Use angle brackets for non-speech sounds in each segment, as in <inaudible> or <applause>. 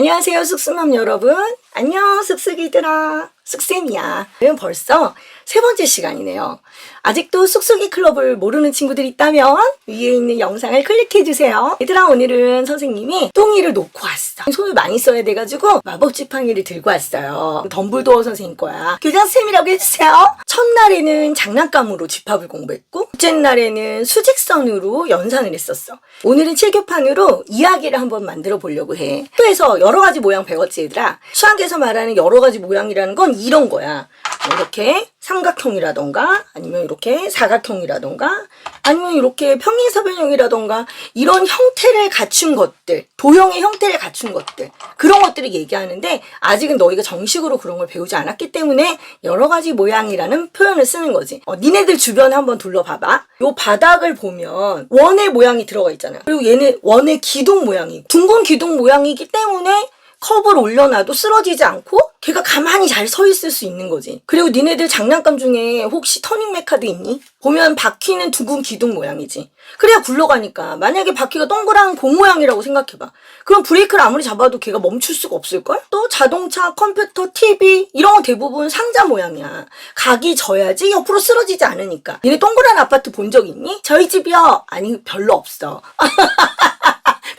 안녕하세요, 쑥쑥맘 여러분. 안녕, 쑥쑥이들아. 쑥쌤이야. 지금 벌써 세 번째 시간이네요. 아직도 쑥쑥이 클럽을 모르는 친구들 있다면 위에 있는 영상을 클릭해주세요. 얘들아, 오늘은 선생님이 똥이를 놓고 왔어. 손을 많이 써야 돼가지고 마법 지팡이를 들고 왔어요. 덤블도어 선생님 거야. 교장쌤이라고 해주세요. 첫날에는 장난감으로 집합을 공부했고, 둘째 날에는 수직선으로 연산을 했었어. 오늘은 칠교판으로 이야기를 한번 만들어 보려고 해. 학교에서 여러 가지 모양 배웠지, 얘들아. 수학에서 말하는 여러 가지 모양이라는 건 이런 거야. 이렇게 삼각형이라던가 아니면 이렇게 사각형이라던가 아니면 이렇게 평행사변형이라던가 이런 형태를 갖춘 것들 도형의 형태를 갖춘 것들 그런 것들을 얘기하는데 아직은 너희가 정식으로 그런 걸 배우지 않았기 때문에 여러 가지 모양이라는 표현을 쓰는 거지. 어, 니네들 주변에 한번 둘러봐봐. 요 바닥을 보면 원의 모양이 들어가 있잖아. 그리고 얘는 원의 기둥 모양이 둥근 기둥 모양이기 때문에 컵을 올려놔도 쓰러지지 않고 걔가 가만히 잘 서 있을 수 있는 거지. 그리고 니네들 장난감 중에 혹시 터닝맥 카드 있니? 보면 바퀴는 둥근 기둥 모양이지. 그래야 굴러가니까. 만약에 바퀴가 동그란 공 모양이라고 생각해봐. 그럼 브레이크를 아무리 잡아도 걔가 멈출 수가 없을걸? 또 자동차, 컴퓨터, TV 이런 거 대부분 상자 모양이야. 각이 져야지 옆으로 쓰러지지 않으니까. 니네 동그란 아파트 본 적 있니? 저희 집이요. 아니 별로 없어. <laughs>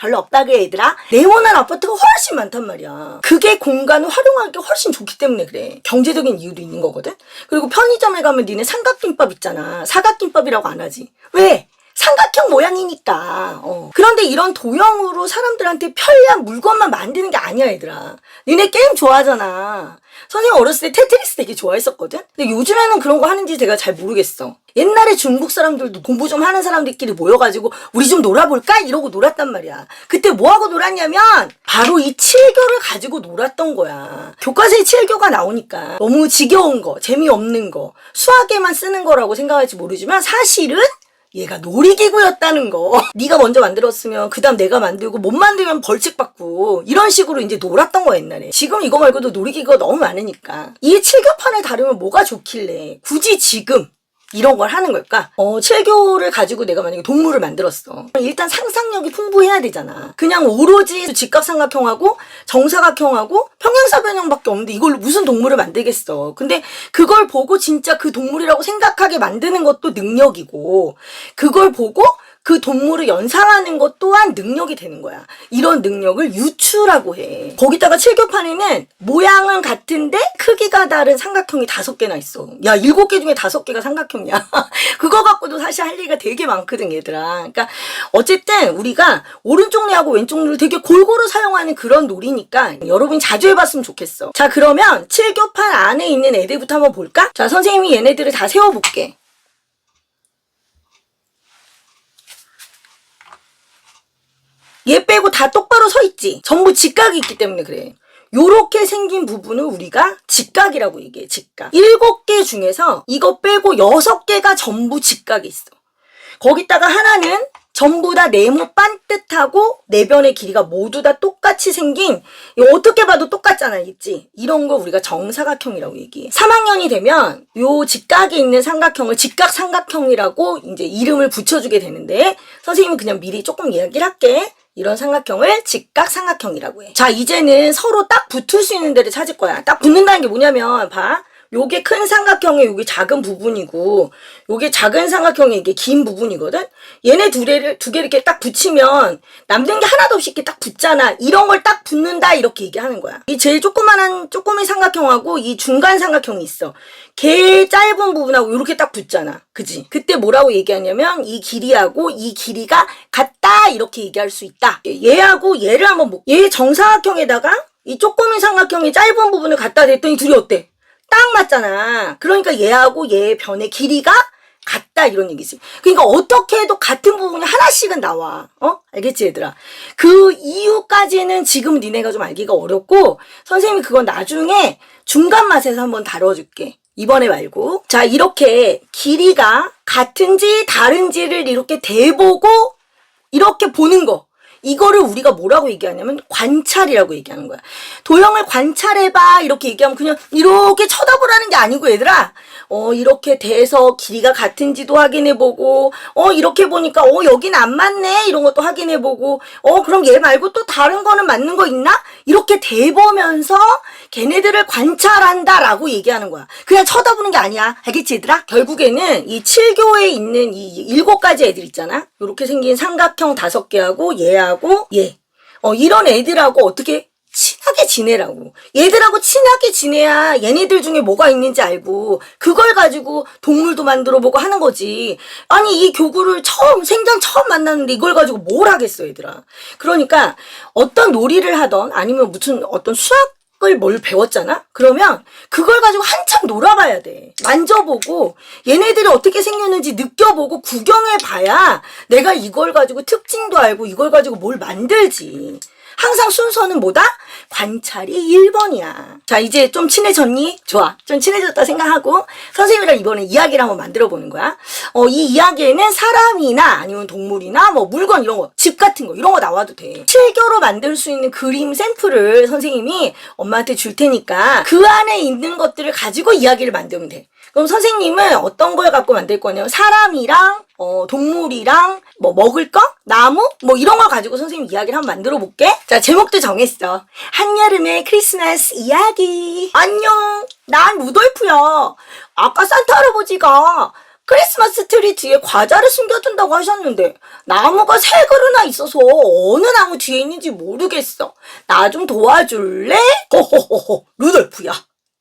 별로 없다그 얘들아. 네모난 아파트가 훨씬 많단 말이야. 그게 공간을 활용하기 훨씬 좋기 때문에 그래. 경제적인 이유도 있는 거거든. 그리고 편의점에 가면 니네 삼각김밥 있잖아. 사각김밥이라고 안 하지. 왜? 삼각형 모양이니까. 어. 그런데 이런 도형으로 사람들한테 편리한 물건만 만드는 게 아니야, 얘들아. 니네 게임 좋아하잖아. 선생님 어렸을 때 테트리스 되게 좋아했었거든? 근데 요즘에는 그런 거 하는지 제가 잘 모르겠어. 옛날에 중국 사람들도 공부 좀 하는 사람들끼리 모여가지고 우리 좀 놀아볼까? 이러고 놀았단 말이야. 그때 뭐하고 놀았냐면 바로 이 칠교를 가지고 놀았던 거야. 교과서에 칠교가 나오니까 너무 지겨운 거, 재미없는 거, 수학에만 쓰는 거라고 생각할지 모르지만 사실은 얘가 놀이기구였다는 거. <laughs> 네가 먼저 만들었으면 그다음 내가 만들고 못 만들면 벌칙 받고 이런 식으로 이제 놀았던 거 옛날에. 지금 이거 말고도 놀이기구가 너무 많으니까. 이 칠교판을 다루면 뭐가 좋길래 굳이 지금 이런 걸 하는 걸까? 어, 칠교를 가지고 내가 만약에 동물을 만들었어. 일단 상상력이 풍부해야 되잖아. 그냥 오로지 직각삼각형하고 정사각형하고 평행사변형밖에 없는데 이걸로 무슨 동물을 만들겠어. 근데 그걸 보고 진짜 그 동물이라고 생각하게 만드는 것도 능력이고, 그걸 보고 그 동물을 연상하는 것 또한 능력이 되는 거야. 이런 능력을 유추라고 해. 거기다가 칠교판에는 모양은 같은데 크기가 다른 삼각형이 다섯 개나 있어. 야, 일곱 개 중에 다섯 개가 삼각형이야. <laughs> 그거 갖고도 사실 할 얘기가 되게 많거든, 얘들아. 그러니까 어쨌든 우리가 오른쪽 뇌하고 왼쪽 뇌를 되게 골고루 사용하는 그런 놀이니까 여러분이 자주 해봤으면 좋겠어. 자, 그러면 칠교판 안에 있는 애들부터 한번 볼까? 자, 선생님이 얘네들을 다 세워볼게. 얘 빼고 다 똑바로 서 있지. 전부 직각이 있기 때문에 그래. 요렇게 생긴 부분을 우리가 직각이라고 얘기해, 직각. 일곱 개 중에서 이거 빼고 여섯 개가 전부 직각이 있어. 거기다가 하나는 전부 다 네모 반듯하고 내변의 길이가 모두 다 똑같이 생긴 어떻게 봐도 똑같잖아 있지 이런 거 우리가 정사각형이라고 얘기해 3학년이 되면 요 직각에 있는 삼각형을 직각 삼각형이라고 이제 이름을 붙여주게 되는데 선생님은 그냥 미리 조금 이야기를 할게 이런 삼각형을 직각삼각형이라고 해. 자, 이제는 서로 딱 붙을 수 있는 데를 찾을 거야. 딱 붙는다는 게 뭐냐면, 봐. 요게 큰 삼각형의 요게 작은 부분이고, 요게 작은 삼각형의 이게 긴 부분이거든? 얘네 두 개를, 두 개를 이렇게 딱 붙이면, 남는 게 하나도 없이 이렇게 딱 붙잖아. 이런 걸 딱 붙는다, 이렇게 얘기하는 거야. 이 제일 조그만한, 조그미 삼각형하고 이 중간 삼각형이 있어. 걔 짧은 부분하고 이렇게 딱 붙잖아. 그지? 그때 뭐라고 얘기하냐면, 이 길이하고 이 길이가 같 다, 이렇게 얘기할 수 있다. 얘하고 얘를 한번, 보- 얘 정사각형에다가 이 조그미 삼각형의 짧은 부분을 갖다 댔더니 둘이 어때? 딱 맞잖아. 그러니까 얘하고 얘의 변의 길이가 같다 이런 얘기지. 그러니까 어떻게 해도 같은 부분이 하나씩은 나와. 어? 알겠지 얘들아? 그 이유까지는 지금 니네가 좀 알기가 어렵고 선생님이 그건 나중에 중간 맛에서 한번 다뤄줄게. 이번에 말고. 자, 이렇게 길이가 같은지 다른지를 이렇게 대보고 이렇게 보는 거. 이거를 우리가 뭐라고 얘기하냐면 관찰이라고 얘기하는 거야. 도형을 관찰해봐 이렇게 얘기하면 그냥 이렇게 쳐다보라는 게 아니고 얘들아 어 이렇게 대서 길이가 같은지도 확인해보고 어 이렇게 보니까 어 여긴 안 맞네 이런 것도 확인해보고 어 그럼 얘 말고 또 다른 거는 맞는 거 있나 이렇게 대보면서 걔네들을 관찰한다 라고 얘기하는 거야. 그냥 쳐다보는 게 아니야. 알겠지 얘들아? 결국에는 이 7교에 있는 이 일곱 가지 애들 있잖아. 이렇게 생긴 삼각형 다섯 개하고 얘하고 얘. 어 이런 애들하고 어떻게 친하게 지내라고. 얘들하고 친하게 지내야 얘네들 중에 뭐가 있는지 알고 그걸 가지고 동물도 만들어 보고 하는 거지. 아니 이 교구를 처음 생전 처음 만났는데 이걸 가지고 뭘 하겠어 얘들아. 그러니까 어떤 놀이를 하던 아니면 무슨 어떤 수학 을 뭘 배웠잖아? 그러면 그걸 가지고 한참 놀아봐야 돼. 만져보고 얘네들이 어떻게 생겼는지 느껴보고 구경해봐야 내가 이걸 가지고 특징도 알고 이걸 가지고 뭘 만들지. 항상 순서는 뭐다? 관찰이 1번이야. 자, 이제 좀 친해졌니? 좋아. 좀 친해졌다 생각하고 선생님이랑 이번에 이야기를 한번 만들어 보는 거야. 어, 이 이야기에는 사람이나 아니면 동물이나 뭐 물건 이런 거, 집 같은 거 이런 거 나와도 돼. 실교로 만들 수 있는 그림 샘플을 선생님이 엄마한테 줄 테니까 그 안에 있는 것들을 가지고 이야기를 만들면 돼. 그럼 선생님은 어떤 걸 갖고 만들 거냐면 사람이랑 어, 동물이랑 뭐 먹을 거? 나무? 뭐 이런 걸 가지고 선생님 이야기를 한번 만들어 볼게. 자, 제목도 정했어. 한여름의 크리스마스 이야기. 안녕. 난 루돌프야. 아까 산타 할아버지가 크리스마스 트리 뒤에 과자를 숨겨둔다고 하셨는데 나무가 세 그루나 있어서 어느 나무 뒤에 있는지 모르겠어. 나 좀 도와줄래? 호호호호 루돌프야.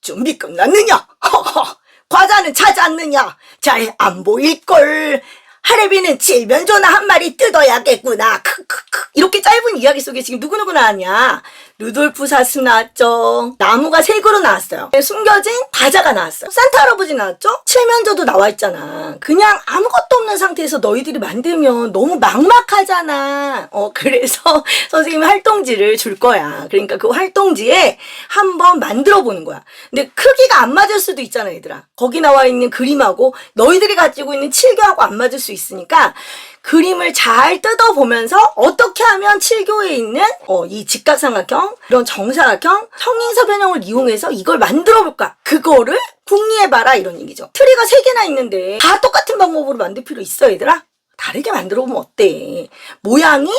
준비 끝났느냐? 허허. <laughs> 과자는 찾았느냐? 잘 안 보일걸. 하레비는 칠면조나 한 마리 뜯어야겠구나. 크크크. 이렇게 짧은 이야기 속에 지금 누구누구 나왔냐? 루돌프 사슴 나왔죠. 나무가 세 그루 나왔어요. 숨겨진 과자가 나왔어요. 산타 할아버지 나왔죠? 칠면조도 나와 있잖아. 그냥 아무것도 없는 상태에서 너희들이 만들면 너무 막막하잖아. 어, 그래서 <laughs> 선생님이 활동지를 줄 거야. 그러니까 그 활동지에 한번 만들어 보는 거야. 근데 크기가 안 맞을 수도 있잖아, 얘들아. 거기 나와 있는 그림하고 너희들이 가지고 있는 칠교하고 안 맞을 수 있으니까 그림을 잘 뜯어보면서 어떻게 하면 칠교에 있는 어, 이 직각삼각형, 이런 정사각형, 평행사 변형을 이용해서 이걸 만들어 볼까? 그거를 궁리해봐라 이런 얘기죠. 트리가 세 개나 있는데 다 똑같은 방법으로 만들 필요 있어 얘들아? 다르게 만들어 보면 어때? 모양이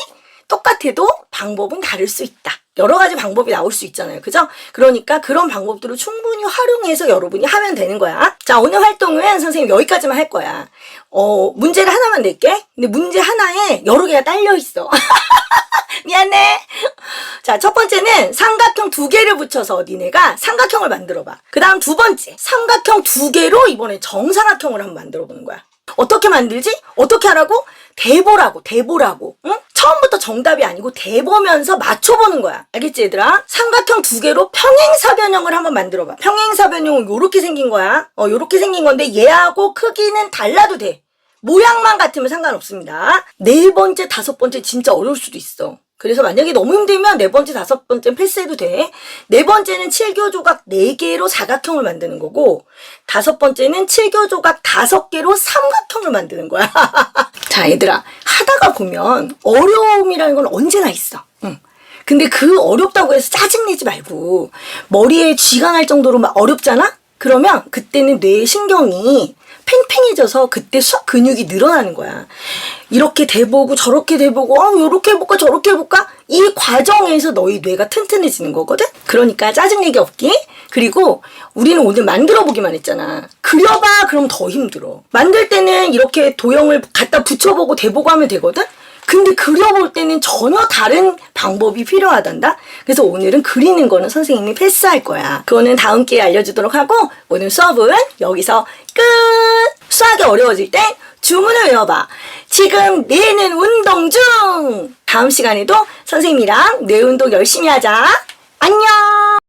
똑같아도 방법은 다를 수 있다. 여러 가지 방법이 나올 수 있잖아요. 그죠? 그러니까 그런 방법들을 충분히 활용해서 여러분이 하면 되는 거야. 자, 오늘 활동은 선생님 여기까지만 할 거야. 어, 문제를 하나만 낼게. 근데 문제 하나에 여러 개가 딸려 있어. <laughs> 미안해. 자, 첫 번째는 삼각형 두 개를 붙여서 니네가 삼각형을 만들어 봐. 그 다음 두 번째, 삼각형 두 개로 이번에 정사각형을 한번 만들어 보는 거야. 어떻게 만들지? 어떻게 하라고? 대보라고, 대보라고. 응? 처음부터 정답이 아니고 대보면서 맞춰보는 거야. 알겠지, 얘들아? 삼각형 두 개로 평행사변형을 한번 만들어봐. 평행사변형은 요렇게 생긴 거야. 어, 요렇게 생긴 건데 얘하고 크기는 달라도 돼. 모양만 같으면 상관없습니다. 네 번째, 다섯 번째 진짜 어려울 수도 있어. 그래서 만약에 너무 힘들면 네 번째, 다섯 번째 패스해도 돼. 네 번째는 칠교 조각 네 개로 사각형을 만드는 거고, 다섯 번째는 칠교 조각 다섯 개로 삼각형을 만드는 거야. <laughs> 자, 얘들아. 하다가 보면 어려움이라는 건 언제나 있어. 응. 근데 그 어렵다고 해서 짜증내지 말고, 머리에 쥐가 날 정도로 막 어렵잖아? 그러면 그때는 뇌의 신경이 팽팽해져서 그때 수학 근육이 늘어나는 거야. 이렇게 돼보고 저렇게 돼보고 아 요렇게 해볼까 저렇게 해볼까 이 과정에서 너희 뇌가 튼튼해지는 거거든. 그러니까 짜증내기 없기. 그리고 우리는 오늘 만들어 보기만 했잖아. 그려봐 그럼 더 힘들어. 만들 때는 이렇게 도형을 갖다 붙여보고 대보고 하면 되거든. 근데 그려볼 때는 전혀 다른 방법이 필요하단다. 그래서 오늘은 그리는 거는 선생님이 패스할 거야. 그거는 다음 기회에 알려주도록 하고 오늘 수업은 여기서 끝. 수학이 어려워질 때 주문을 외워봐. 지금 뇌는 운동 중. 다음 시간에도 선생님이랑 뇌 운동 열심히 하자. 안녕.